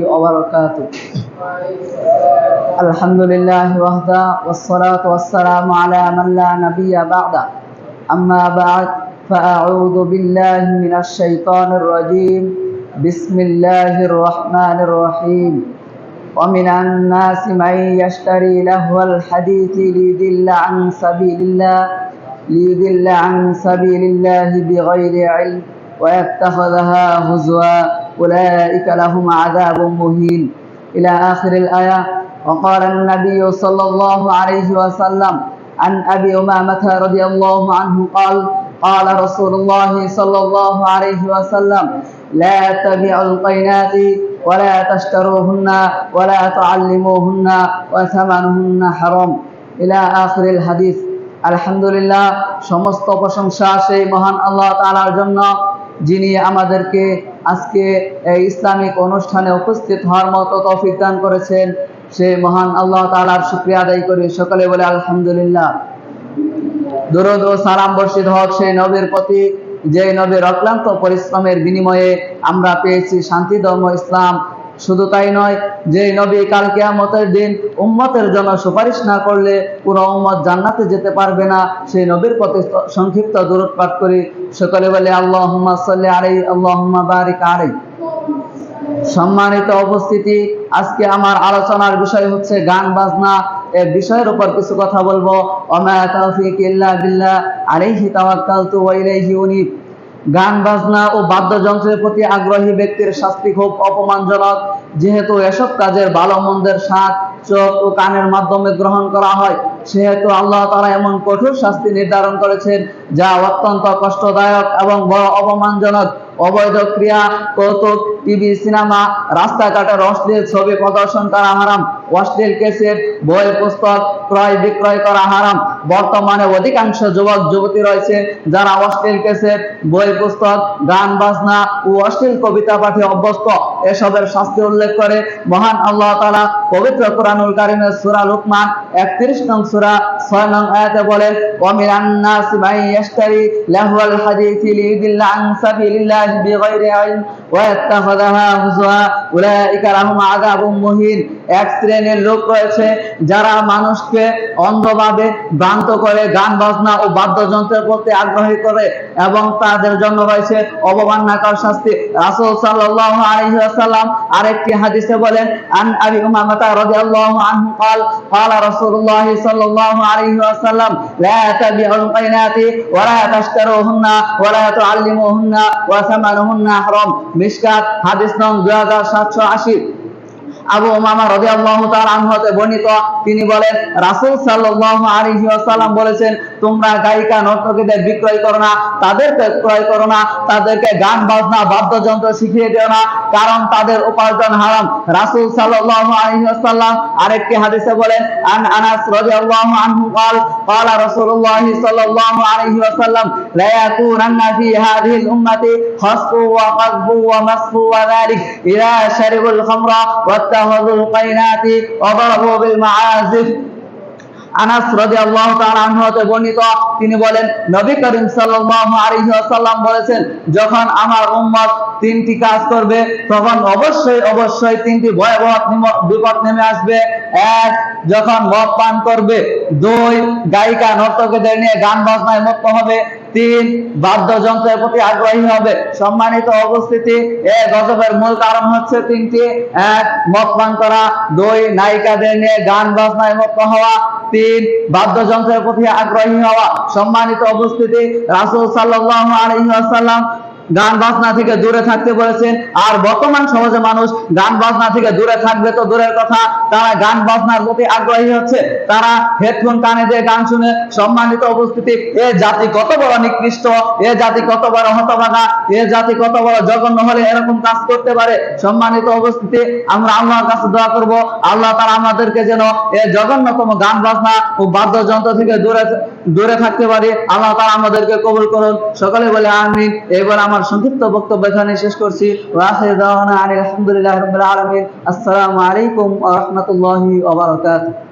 وبركاته. الحمد لله وحده والصلاة والسلام على من لا نبي بعده. أما بعد فأعوذ بالله من الشيطان الرجيم. بسم الله الرحمن الرحيم. ومن الناس من يشتري لهو الحديث ليضل عن سبيل الله ليضل عن سبيل الله بغير علم ويتخذها هزوا. أولئك لهم عذاب مهين إلى آخر الآية وقال النبي صلى الله عليه وسلم عن أبي أمامة رضي الله عنه قال قال رسول الله صلى الله عليه وسلم لا تبيعوا القينات ولا تشتروهن ولا تعلموهن وثمنهن حرام إلى آخر الحديث আলহামদুলিল্লাহ সমস্ত প্রশংসা সেই মহান আল্লাহ তাআলার জন্য যিনি আমাদেরকে আজকে ইসলামিক অনুষ্ঠানে উপস্থিত হওয়ার মতো তৌফিক দান করেছেন সেই মহান আল্লাহ তাআলার শুকরিয়া আদায় করি। সকলে বলে আলহামদুলিল্লাহ। দরুদ ও সালাম বর্ষিত হোক সেই নবীর প্রতি, যে নবীর অক্লান্ত পরিশ্রমের বিনিময়ে আমরা পেয়েছি শান্তি, ধর্ম, ইসলাম শুধু তাই নয় যে নবী কাল কেয়ামতের দিন উম্মতের জন্য সুপারিশ না করলে পুরো উম্মত জান্নাতে যেতে পারবে না, সেই নবীর প্রতি সংক্ষিপ্ত দূরত পাঠ করি। সকলে বলে আল্লাহ সাল্লি আলাই আল্লাহ বারিক আলাই সম্মানিত উপস্থিতি, আজকে আমার আলোচনার বিষয় হচ্ছে গান বাজনা। এর বিষয়ের উপর কিছু কথা বলব। ওমা তৌফিক ইল্লা বিল্লাহ, আলাইহি তাওয়াক্কালতু ওয়া ইলাইহি উনীব। গান, বাজনা ও বাদ্যযন্ত্রের প্রতি আগ্রহী ব্যক্তির শাস্তি খুব অপমানজনক। যেহেতু এসব কাজের ভালো মন্দের স্বাদ, চোখ ও কানের মাধ্যমে গ্রহণ করা হয়, সেহেতু আল্লাহ তারা এমন কঠোর শাস্তি নির্ধারণ করেছেন, যা অত্যন্ত কষ্টদায়ক এবং বড় অপমানজনক। অবৈধ ক্রিয়া, কৌতুক, টিভি, সিনেমা রাস্তাঘাটের অশ্লীল ছবি প্রদর্শন করা হারাম। অশ্লীল কেসেট বই, পুস্তক ক্রয় বিক্রয় করা হারাম। বর্তমানে অধিকাংশ যুবক, যুবতী রয়েছে যারা অশ্লীল কেসেট বই, পুস্তক, গান, বাজনা ও অশ্লীল কবিতা পাঠে অভ্যস্ত। এসবের শাস্তি উল্লেখ করে মহান আল্লাহ তাআলা পবিত্র কোরআনুল কারিমের সূরা লুকমান 31 নং সূরা 6 নং আয়াতে ওয়া মিনান নাস মান ইয়াশতারি লাহওয়াল হাদিসি লিয়ুদিল্লা আন সাবিলিল্লাহি বিগাইরি ইলম ওয়া ইয়াত্তাখাযাহা হুজুয়া উলাইকা লাহুম আযাবুম মুহিন। এক শ্রেণীর লোক রয়েছে যারা মানুষকে অন্ধভাবে ভ্রান্ত করে গান বাজনা ও বাদ্যযন্ত্রের প্রতি আগ্রহী করে এবং তাদের জন্য রয়েছে অবমাননাকর শাস্তি রাসূল সাল্লাল্লাহু আলাইহি ওয়াসাল্লাম আরেকটি হাদিসে বলেন আন আবি উমামা রাদিয়াল্লাহু আনহু قال قال رسول الله صلى الله عليه وسلم لا تبيعوا القينات ولا تشتروهن ولا تعلموهن وثمنهن حرام মিশকাত হাদিস নং 2780 আবু উমামা রাদিয়াল্লাহু তাআলা আনহু হতে বর্ণিত তিনি বলেন রাসূল সাল্লাল্লাহু আলাইহি ওয়াসাল্লাম বলেছেন তোমরা গায়িকা নর্তকীদের বিক্রয় করো না তাদেরকে ক্রয় করো না তাদেরকে গান বাজনা বাদ্যযন্ত্র শিখিয়ে দিও না কারণ তাদের উপার্জন হারাম রাসূল সাল্লাল্লাহু আলাইহি ওয়াসাল্লাম আরেকটি হাদিসে বলেন আন আনাস রাদিয়াল্লাহু আনহু قال قال رسول الله صلى الله عليه وسلم لا يكونن في هذه الأمة خصف وقذف ومسخ وذلك إذا شربوا الخمر واتخذوا القينات وضربوا بالمعازف আনাস রাদিয়াল্লাহু তাআলা আনহু হতে বর্ণিত তিনি বলেন নবী করিম সাল্লাল্লাহু আলাইহি ওয়াসাল্লাম বলেছেন যখন আমার উম্মত তিনটি কাজ করবে তখন অবশ্যই অবশ্যই তিনটি ভয়াবহ নিম- বিপদ নেমে আসবে এক যখন মদ পান করবে দুই গায়িকা নর্তকীদের নিয়ে গান বাজনায় মত্ত হবে তিন বাদ্যযন্ত্রের প্রতি আগ্রহী হবে। সম্মানিত অবস্থিতি এ গজবের মূল কারণ হচ্ছে তিনটি। এক মত করা। দুই, নায়িকাদের নিয়ে গান বাজনায় মত হওয়া। তিন, বাদ্যযন্ত্রের প্রতি আগ্রহী হওয়া। সম্মানিত অবস্থিতি রাসুল সাল্লাম গান বাজনা থেকে দূরে থাকতে বলেছেন। আর বর্তমান সমাজে মানুষ গান বাজনা থেকে দূরে থাকবে তো দূরের কথা। তারা গান বাজনার প্রতি আগ্রহী হচ্ছে। তারা হেডফোন কানে দিয়ে গান শুনে সম্মানিত উপস্থিতি। এ জাতি কত বড় নিকৃষ্ট, এ জাতি কত বড় হতভাগা, এ জাতি কত বড় জঘন্য হলে এরকম কাজ করতে পারে? সম্মানিত উপস্থিতি, আমরা আল্লাহর কাছে দোয়া করব। আল্লাহ তারা আমাদেরকে যেন এ জঘন্যতম গান বাজনা ও বাদ্যযন্ত্র থেকে দূরে দূরে থাকতে পারি। আল্লাহ তারা আমাদেরকে কবুল করুন। সকলে বলে আমিন। এবার আমার সংক্ষিপ্ত বক্তব্য এখানে শেষ করছি। আলহামদুলিল্লাহ রাব্বিল আলামিন। আসসালামু আলাইকুম রাহমাতুল্লাহি ওয়া বারাকাতুহু।